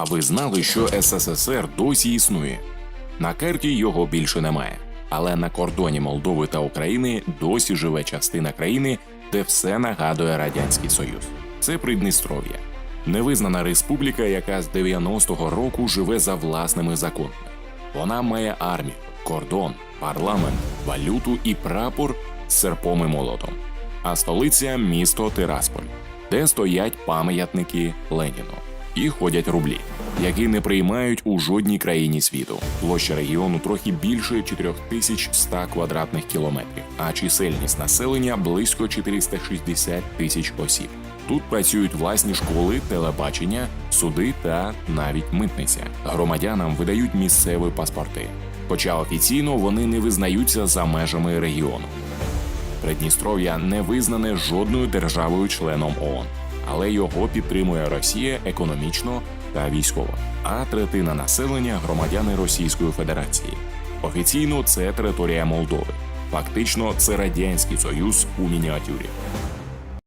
А ви знали, що СССР досі існує? На карті його більше немає. Але на кордоні Молдови та України досі живе частина країни, де все нагадує Радянський Союз. Це Придністров'я, невизнана республіка, яка з 90-го року живе за власними законами. Вона має армію, кордон, парламент, валюту і прапор з серпом і молотом. А столиця місто Тирасполь, де стоять пам'ятники Леніну і ходять рублі, які не приймають у жодній країні світу. Площа регіону трохи більше 4100 квадратних кілометрів, а чисельність населення близько 460 тисяч осіб. Тут працюють власні школи, телебачення, суди та навіть митниця. Громадянам видають місцеві паспорти, хоча офіційно вони не визнаються за межами регіону. Придністров'я не визнане жодною державою-членом ООН, але його підтримує Росія економічно та військово. А третина населення громадяни Російської Федерації. Офіційно це територія Молдови. Фактично, це радянський союз у мініатюрі.